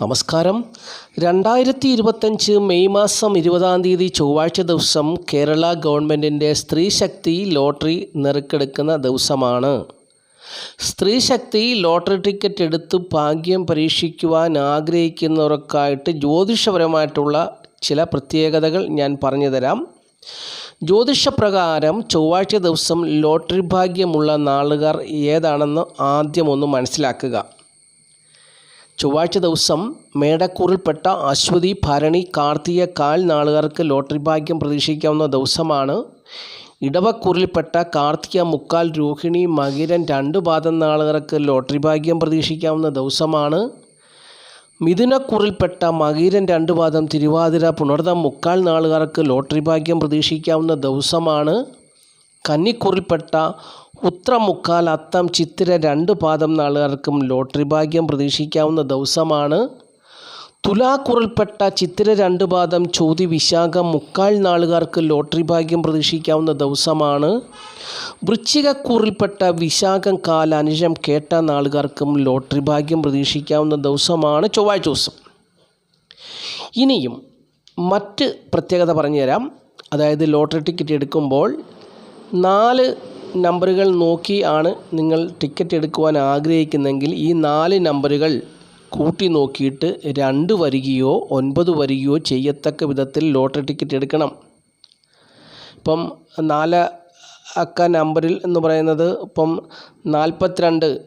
നമസ്കാരം. രണ്ടായിരത്തി ഇരുപത്തഞ്ച് മെയ് മാസം ഇരുപതാം തീയതി ചൊവ്വാഴ്ച ദിവസം കേരള ഗവൺമെന്റിന്റെ സ്ത്രീശക്തി ലോട്ടറി നറുക്കെടുക്കുന്ന ദിവസമാണ്. സ്ത്രീശക്തി ലോട്ടറി ടിക്കറ്റ് എടുത്ത് ഭാഗ്യം പരീക്ഷിക്കുവാൻ ആഗ്രഹിക്കുന്നവർക്കായിട്ട് ജ്യോതിഷപരമായിട്ടുള്ള ചില പ്രത്യേകതകൾ ഞാൻ പറഞ്ഞുതരാം ജ്യോതിഷപ്രകാരം ചൊവ്വാഴ്ച ദിവസം ലോട്ടറി ഭാഗ്യമുള്ള നാളുകാർ ഏതാണെന്ന് ആദ്യമൊന്ന് മനസ്സിലാക്കുക. ചൊവ്വാഴ്ച ദിവസം മേടക്കൂറിൽപ്പെട്ട അശ്വതി ഭരണി കാർത്തിക കാൽ നാളുകാർക്ക് ലോട്ടറി ഭാഗ്യം പ്രതീക്ഷിക്കാവുന്ന ദിവസമാണ്. ഇടവക്കൂറിൽപ്പെട്ട കാർത്തിക മുക്കാൽ രോഹിണി മകിരൻ രണ്ട് പാദം നാളുകാർക്ക് ലോട്ടറി ഭാഗ്യം പ്രതീക്ഷിക്കാവുന്ന ദിവസമാണ്. മിഥുനക്കൂറിൽപ്പെട്ട മകീരൻ രണ്ട് പാദം തിരുവാതിര പുണർദം മുക്കാൽ നാളുകാർക്ക് ലോട്ടറി ഭാഗ്യം പ്രതീക്ഷിക്കാവുന്ന ദിവസമാണ്. കന്നിക്കുറിൽപ്പെട്ട ഉത്രമുക്കാൽ അത്തം ചിത്തിര രണ്ട് പാദം നാളുകാർക്കും ലോട്ടറി ഭാഗ്യം പ്രതീക്ഷിക്കാവുന്ന ദിവസമാണ്. തുലാക്കുറിൽപ്പെട്ട ചിത്തിര രണ്ട് പാദം ചോതി വിശാഖം മുക്കാൽ നാളുകാർക്ക് ലോട്ടറി ഭാഗ്യം പ്രതീക്ഷിക്കാവുന്ന ദിവസമാണ്. വൃശ്ചികക്കൂറിൽപ്പെട്ട വിശാഖം അനിഴം കേട്ട നാളുകാർക്കും ലോട്ടറി ഭാഗ്യം പ്രതീക്ഷിക്കാവുന്ന ദിവസമാണ് ചൊവ്വാഴ്ച ദിവസം. ഇനിയും മറ്റ് പ്രത്യേകത പറഞ്ഞുതരാം. അതായത് ലോട്ടറി ടിക്കറ്റ് എടുക്കുമ്പോൾ നാല് നമ്പറുകൾ നോക്കി ആണ് നിങ്ങൾ ടിക്കറ്റ് എടുക്കുവാൻ ആഗ്രഹിക്കുന്നെങ്കിൽ ഈ നാല് നമ്പറുകൾ കൂട്ടി നോക്കിയിട്ട് രണ്ട് വരികയോ ഒൻപത് വരികയോ ചെയ്യത്തക്ക വിധത്തിൽ ലോട്ടറി ടിക്കറ്റ് എടുക്കണം. ഇപ്പം നാല് അക്ക നമ്പറിൽ എന്ന് പറയുന്നത് ഇപ്പം നാൽപ്പത്തിരണ്ട്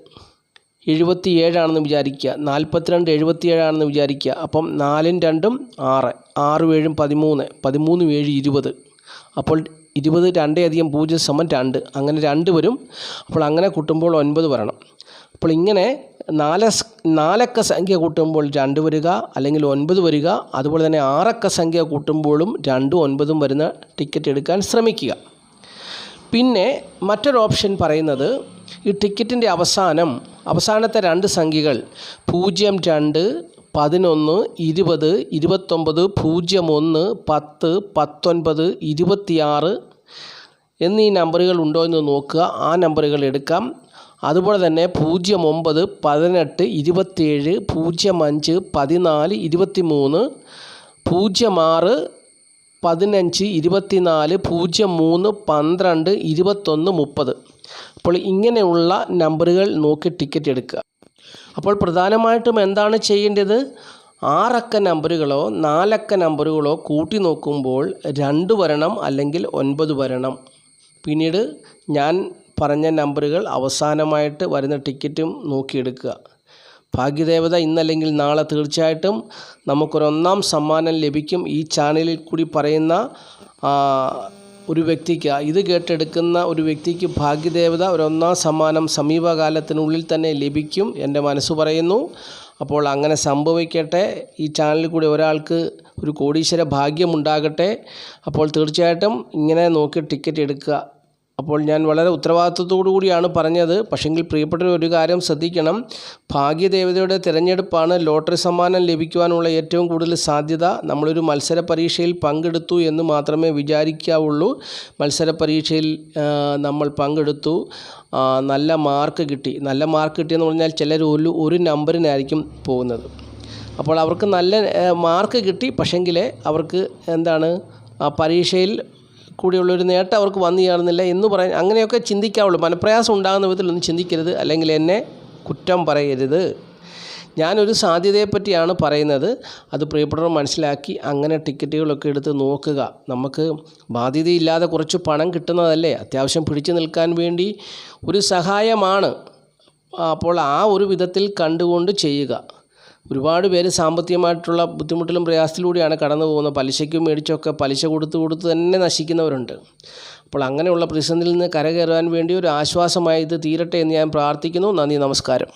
എഴുപത്തി ഏഴാണെന്ന് വിചാരിക്കുക. നാൽപ്പത്തിരണ്ട് എഴുപത്തി ഏഴാണെന്ന് വിചാരിക്കുക. അപ്പം നാലും രണ്ടും ആറ്. ആറും ഏഴും പതിമൂന്ന്. പതിമൂന്നും ഏഴ് ഇരുപത്. അപ്പോൾ ഇരുപത് രണ്ടേ അധികം പൂജ്യം സമം രണ്ട്. അങ്ങനെ രണ്ട് വരും. അപ്പോൾ അങ്ങനെ കൂട്ടുമ്പോൾ ഒൻപത് വരണം. അപ്പോൾ ഇങ്ങനെ നാല് നാലക്ക സംഖ്യ കൂട്ടുമ്പോൾ രണ്ട് വരിക അല്ലെങ്കിൽ ഒൻപത് വരിക അതുപോലെ തന്നെ ആറക്ക സംഖ്യ കൂട്ടുമ്പോഴും രണ്ടും ഒൻപതും വരുന്ന ടിക്കറ്റ് എടുക്കാൻ ശ്രമിക്കുക. പിന്നെ മറ്റൊരു ഓപ്ഷൻ പറയുന്നത് ഈ ടിക്കറ്റിന്റെ അവസാനം അവസാനത്തെ രണ്ട് സംഖ്യകൾ പൂജ്യം രണ്ട് പതിനൊന്ന് ഇരുപത് ഇരുപത്തൊമ്പത് പൂജ്യം ഒന്ന് പത്ത് പത്തൊൻപത് ഇരുപത്തിയാറ് എന്നീ നമ്പറുകൾ ഉണ്ടോ എന്ന് നോക്കുക. ആ നമ്പറുകൾ എടുക്കാം. അതുപോലെ തന്നെ പൂജ്യം ഒമ്പത് പതിനെട്ട് ഇരുപത്തിയേഴ് പൂജ്യം അഞ്ച് പതിനാല് ഇരുപത്തി മൂന്ന് പൂജ്യം ആറ് പതിനഞ്ച് ഇരുപത്തിനാല് പൂജ്യം മൂന്ന് പന്ത്രണ്ട് ഇരുപത്തൊന്ന് മുപ്പത്. അപ്പോൾ ഇങ്ങനെയുള്ള നമ്പറുകൾ നോക്കി ടിക്കറ്റ് എടുക്കുക. അപ്പോൾ പ്രധാനമായിട്ടും എന്താണ് ചെയ്യേണ്ടത്? ആറക്ക നമ്പറുകളോ നാലക്ക നമ്പറുകളോ കൂട്ടി നോക്കുമ്പോൾ രണ്ട് വരണം അല്ലെങ്കിൽ ഒൻപത് വരണം. പിന്നീട് ഞാൻ പറഞ്ഞ നമ്പറുകൾ അവസാനമായിട്ട് വരുന്ന ടിക്കറ്റും നോക്കിയെടുക്കുക. ഭാഗ്യദേവത ഇന്നല്ലെങ്കിൽ നാളെ തീർച്ചയായിട്ടും നമുക്കൊരൊന്നാം സമ്മാനം ലഭിക്കും. ഈ ചാനലിൽ കൂടി പറയുന്ന ഒരു വ്യക്തിക്ക് ഇത് കേട്ടെടുക്കുന്ന ഒരു വ്യക്തിക്ക് ഭാഗ്യദേവത ഒരൊന്നാം സമ്മാനം സമീപകാലത്തിനുള്ളിൽ തന്നെ ലഭിക്കും എന്റെ മനസ്സ് പറയുന്നു. അപ്പോൾ അങ്ങനെ സംഭവിക്കട്ടെ. ഈ ചാനലിൽ കൂടി ഒരാൾക്ക് ഒരു കോടീശ്വര ഭാഗ്യമുണ്ടാകട്ടെ അപ്പോൾ തീർച്ചയായിട്ടും ഇങ്ങനെ നോക്കി ടിക്കറ്റ് എടുക്കുക. അപ്പോൾ ഞാൻ വളരെ ഉത്തരവാദിത്വത്തോടു കൂടിയാണ് പറഞ്ഞത്. പക്ഷെങ്കിൽ പ്രിയപ്പെട്ട ഒരു കാര്യം ശ്രദ്ധിക്കണം. ഭാഗ്യദേവതയുടെ തിരഞ്ഞെടുപ്പാണ് ലോട്ടറി സമ്മാനം ലഭിക്കുവാനുള്ള ഏറ്റവും കൂടുതൽ സാധ്യത. നമ്മളൊരു മത്സര പരീക്ഷയിൽ പങ്കെടുത്തു എന്ന് മാത്രമേ വിചാരിക്കാവുള്ളൂ. മത്സര പരീക്ഷയിൽ നമ്മൾ പങ്കെടുത്തു. നല്ല മാർക്ക് കിട്ടി. നല്ല മാർക്ക് കിട്ടിയെന്ന് പറഞ്ഞാൽ ചിലർ ഒരു ഒരു നമ്പറിനായിരിക്കും പോകുന്നത്. അപ്പോൾ അവർക്ക് നല്ല മാർക്ക് കിട്ടി. പക്ഷെങ്കിൽ അവർക്ക് എന്താണ് ആ പരീക്ഷയിൽ കൂടിയുള്ളൊരു നേട്ടം അവർക്ക് വന്നു ചേർന്നില്ല എന്ന് പറയാൻ അങ്ങനെയൊക്കെ ചിന്തിക്കാവുള്ളൂ. മനപ്രയാസം ഉണ്ടാകുന്ന വിധത്തിലൊന്നും ചിന്തിക്കരുത്. അല്ലെങ്കിൽ എന്നെ കുറ്റം പറയരുത്. ഞാനൊരു സാധ്യതയെപ്പറ്റിയാണ് പറയുന്നത്. അത് പ്രിയപ്പെട്ടവർ മനസ്സിലാക്കി അങ്ങനെ ടിക്കറ്റുകളൊക്കെ എടുത്ത് നോക്കുക. നമുക്ക് ബാധ്യതയില്ലാതെ കുറച്ച് പണം കിട്ടുന്നതല്ലേ? അത്യാവശ്യം പിടിച്ചു നിൽക്കാൻ വേണ്ടി ഒരു സഹായമാണ്. അപ്പോൾ ആ ഒരു വിധത്തിൽ കണ്ടുകൊണ്ട് ചെയ്യുക. ഒരുപാട് പേര് സാമ്പത്തികമായിട്ടുള്ള ബുദ്ധിമുട്ടിലും പ്രയാസത്തിലൂടെയാണ് കടന്നു പോകുന്നത്. പലിശയ്ക്കും മേടിച്ചൊക്കെ പലിശ കൊടുത്ത് കൊടുത്ത് തന്നെ നശിക്കുന്നവരുണ്ട്. അപ്പോൾ അങ്ങനെയുള്ള പ്രതിസന്ധിയിൽ നിന്ന് കരകയറാൻ വേണ്ടി ഒരു ആശ്വാസമായി ഇത് തീരട്ടെ എന്ന് ഞാൻ പ്രാർത്ഥിക്കുന്നു. നന്ദി നമസ്കാരം.